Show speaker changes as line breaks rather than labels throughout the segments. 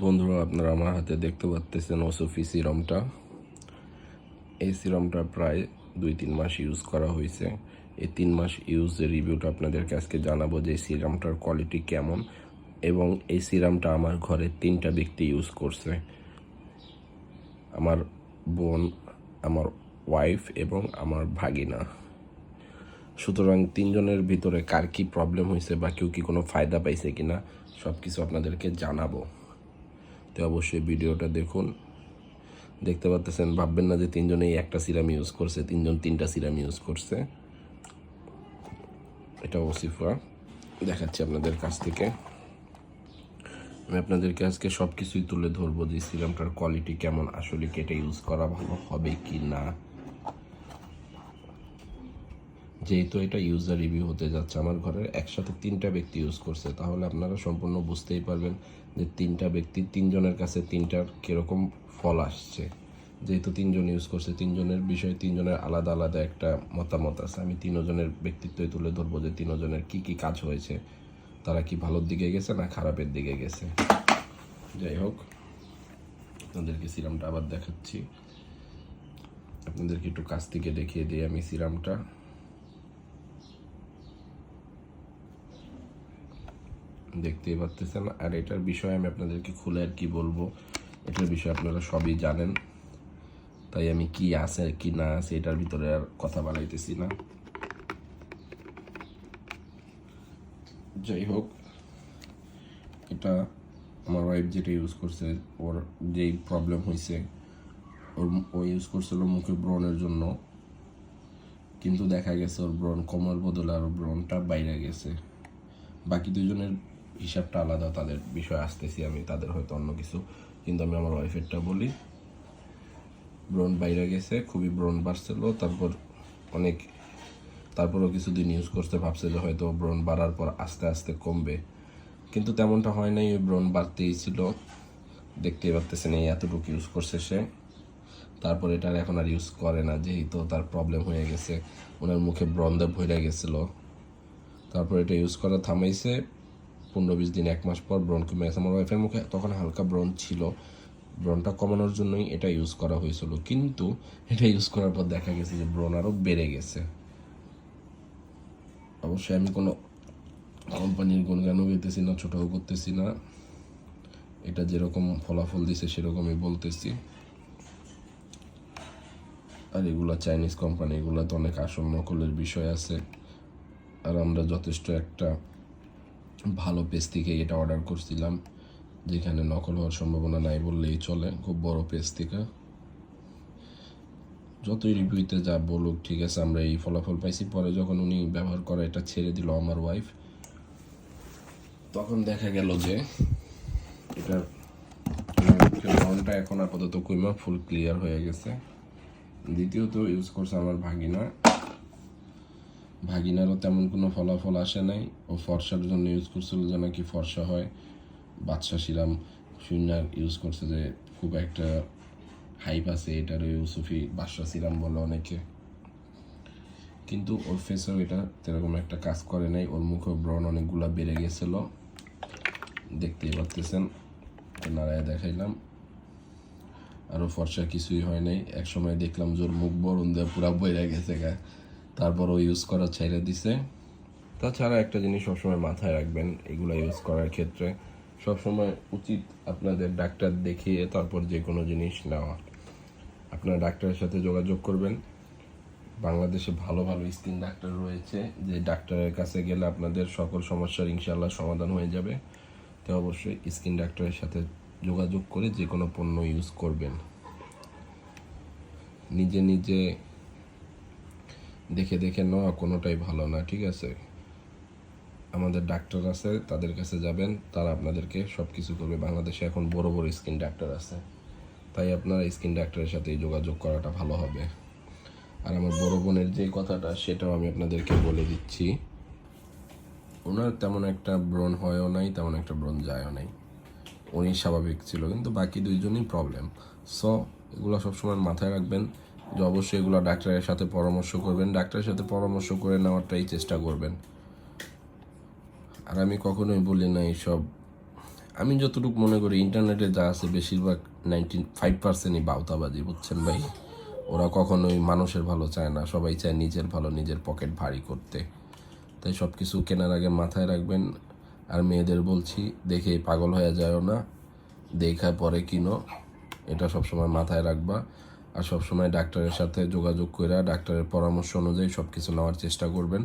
বন্ধুরা, আপনারা আমার হাতে দেখতে পাচ্তেছেন ওসফি সিরামটা। এই সিরামটা প্রায় দুই তিন মাস ইউজ করা হয়েছে। এই তিন মাস ইউজের রিভিউটা আপনাদেরকে আজকে জানাব যে এই সিরামটার কোয়ালিটি কেমন এবং এই সিরামটা আমার ঘরে তিনটা ব্যক্তি ইউজ করছে। আমার বোন, আমার ওয়াইফ এবং আমার ভাগিনা। সুতরাং তিনজনের ভিতরে কার কি প্রবলেম হয়েছে বা কেউ কি কোনো ফায়দা পাইছে কিনা সব কিছু আপনাদেরকে জানাব। তো অবশ্যই ভিডিওটা দেখুন। দেখতে পাচ্তেছেন, ভাববেন না যে তিনজনেই একটা সিরাম ইউজ করছে, তিনজন তিনটা সিরাম ইউজ করছে। এটা ওসিফা দেখাচ্ছি আপনাদের কাছ থেকে। আমি আপনাদেরকে আজকে সব কিছুই তুলে ধরবো যে সিরামটার কোয়ালিটি কেমন, আসলে কেটে ইউজ করা ভালো হবে কি না। যেহেতু এটা ইউজার রিভিউ হতে যাচ্ছে, আমার ঘরের একসাথে তিনটা ব্যক্তি ইউজ করছে, তাহলে আপনারা সম্পূর্ণ বুঝতেই পারবেন যে তিনটা ব্যক্তি, তিনজনের কাছে তিনটার কীরকম ফল আসছে। যেহেতু তিনজন ইউজ করছে, তিনজনের বিষয়ে তিনজনের আলাদা আলাদা একটা মতামত আছে। আমি তিনজনের ব্যক্তিত্বই তুলে ধরবো যে তিনজনের কি কি কাজ হয়েছে, তারা কি ভালোর দিকে গেছে না খারাপের দিকে গেছে। যাই হোক, আপনাদেরকে সিরামটা আবার দেখাচ্ছি। আপনাদেরকে একটু কাছ থেকে দেখিয়ে দিই আমি সিরামটা দেখতেই পাচ্তেছেন আর এটার বিষয়ে আমি আপনাদেরকে খুলে আর কি বলব, এটার বিষয়ে আপনারা সবই জানেন। তাই আমি কি আছে কি না আছে এটার ভিতরে আর কথা বাড়াইতেছি না। যাই হোক, এটা আমার ওয়াইফ যেটা ইউজ করছে, ওর যেই প্রবলেম হয়েছে ওর ও ইউজ করছিল মুখে ব্রণের জন্য। কিন্তু দেখা গেছে ওর ব্রণ কমার বদলে আর ব্রণটা বাইরে গেছে। বাকি দুজনের হিসাবটা আলাদা, তাদের বিষয়ে আসতেছি আমি, তাদের হয়তো অন্য কিছু। কিন্তু আমি আমার ওয়াইফেরটা বলি, ব্রণ বাইরে গেছে, খুবই ব্রণ বাড়ছিল, তারপর অনেক, তারপরও কিছুদিন ইউজ করতে ভাবছে যে হয়তো ব্রণ বাড়ার পর আস্তে আস্তে কমবে। কিন্তু তেমনটা হয় নাই, ওই ব্রণ বাড়তেই ছিল। দেখতেই পারতেছেন এই এতটুকু ইউজ করছে সে। তারপর এটা এখন আর ইউজ করে না, যেহেতু তার প্রবলেম হয়ে গেছে, ওনার মুখে ব্রণদে ভরে গেছিল। তারপর এটা ইউজ করা থামাইছে। পনেরো বিশ দিন, এক মাস পর ব্রণ কমে গেছে। আমার ওয়াইফের মুখে তখন হালকা ব্রণ ছিল। ব্রণটা কমানোর জন্যই এটা ইউজ করা হয়েছিল। কিন্তু এটা ইউজ করার পর দেখা গেছে যে ব্রণ আরও বেড়ে গেছে। অবশ্যই আমি কোনো কোম্পানির গুণগানও গেতেছি না, ছোটও করতেছি না। এটা যেরকম ফলাফল দিছে সেরকমই বলতেছি। আর এগুলো চাইনিজ কোম্পানি এগুলোতে অনেক আসল নকলের বিষয় আছে। আর আমরা যথেষ্ট একটা ভালো পেজ থেকে এটা অর্ডার করছিলাম, যেখানে নকল হওয়ার সম্ভাবনা নাই বললেই চলে, খুব বড় পেজ থেকে। যতই রিভিউতে যা বলুক, ঠিক আছে, আমরা এই ফলাফল পাইছি। পরে যখন উনি ব্যবহার করা এটা ছেড়ে দিল আমার ওয়াইফ তখন দেখা গেল যে ব্রনটা এখন আপাতত কুইমা ফুল ক্লিয়ার হয়ে গেছে। দ্বিতীয়ত ইউজ করছে আমার ভাগিনা। ভাগিনারও তেমন কোনো ফলাফল আসে নাই। ও ফর্সার জন্য ইউজ করছিল যে নাকি ফর্সা হয়। বাদশা সিরাম শূন্যার ইউজ করছে যে খুব একটা হাইপ আছে এটারও ইউসুফি বাদশা সিরাম বলে অনেকে। কিন্তু ওর ফেসেও এটা সেরকম একটা কাজ করে নাই। ওর মুখে ব্রণ অনেকগুলো বেড়ে গেছিল। দেখতেই পারতেছেন নাড়ায় দেখাইলাম। আরও ফর্সা কিছুই হয় নাই। এক সময় দেখলাম যে ওর মুখ বরণ দিয়ে পুরা বইরা গেছে গা। তারপর ও ইউজ করা ছেড়ে দিছে। তাছাড়া একটা জিনিস সবসময় মাথায় রাখবেন, এগুলো ইউজ করার ক্ষেত্রে সবসময় উচিত আপনাদের ডাক্তার দেখিয়ে তারপর যে কোনো জিনিস নেওয়া। আপনার ডাক্তারের সাথে যোগাযোগ করবেন। বাংলাদেশে ভালো ভালো স্কিন ডাক্তার রয়েছে, যে ডাক্তারের কাছে গেলে আপনাদের সকল সমস্যার ইনশাল্লাহ সমাধান হয়ে যাবে। তো অবশ্যই স্কিন ডাক্তারের সাথে যোগাযোগ করে যে কোনো পণ্য ইউজ করবেন। নিজে নিজে দেখে দেখে নেওয়া কোনোটাই ভালো না, ঠিক আছে? আমাদের ডাক্তার আছে, তাদের কাছে যাবেন, তারা আপনাদেরকে সব কিছু করবে। বাংলাদেশে এখন বড় বড় স্কিন ডাক্তার আছে। তাই আপনার স্কিন ডাক্তারের সাথে যোগাযোগ করাটা ভালো হবে। আর আমার বড় বোনের যে কথাটা, সেটাও আমি আপনাদেরকে বলে দিচ্ছি। ওনার তেমন একটা ব্রণ হয়ও নাই, তেমন একটা ব্রণ যায়ও নাই। উনি স্বাভাবিক ছিল, কিন্তু বাকি দুইজনই প্রবলেম সো এগুলো সবসময় মাথায় রাখবেন যে অবশ্যই এগুলো ডাক্তারের সাথে পরামর্শ করবেন, ডাক্তারের সাথে পরামর্শ করে নেওয়াটাই চেষ্টা করবেন। আর আমি কখনোই বলি না এইসব। আমি যতটুকু মনে করি, ইন্টারনেটে যা আছে বেশিরভাগ নাইনটি ফাইভ পার্সেন্টই বাউতাবাজি, বুঝছেন ভাই? ওরা কখনোই মানুষের ভালো চায় না, সবাই চায় নিজের ভালো, নিজের পকেট ভারী করতে। তাই সব কিছু কেনার আগে মাথায় রাখবেন। আর মেয়েদের বলছি, দেখে পাগল হয়ে যায়ও না, দেখা পরে কিনো, এটা সবসময় মাথায় রাখবা। আর সবসময় ডাক্তারের সাথে যোগাযোগ করে ডাক্তারের পরামর্শ অনুযায়ী সব কিছু নেওয়ার চেষ্টা করবেন।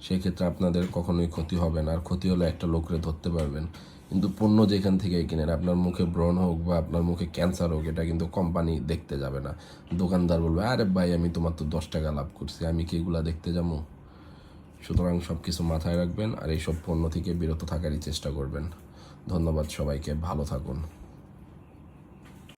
সেই ক্ষেত্রে আপনাদের কখনোই ক্ষতি হবে না। আর ক্ষতি হলে একটা লোকরে ধরতে পারবেন। কিন্তু পণ্য যেখান থেকে কিনেন, আপনার মুখে ব্রণ হোক বা আপনার মুখে ক্যান্সার হোক, এটা কিন্তু কোম্পানি দেখতে যাবে না। দোকানদার বলবে, আরে ভাই, আমি তোমার তো দশ টাকা লাভ করছি, আমি কি এগুলা দেখতে যাব? সুতরাং সব কিছু মাথায় রাখবেন আর এইসব পণ্য থেকে বিরত থাকারই চেষ্টা করবেন। ধন্যবাদ সবাইকে, ভালো থাকুন।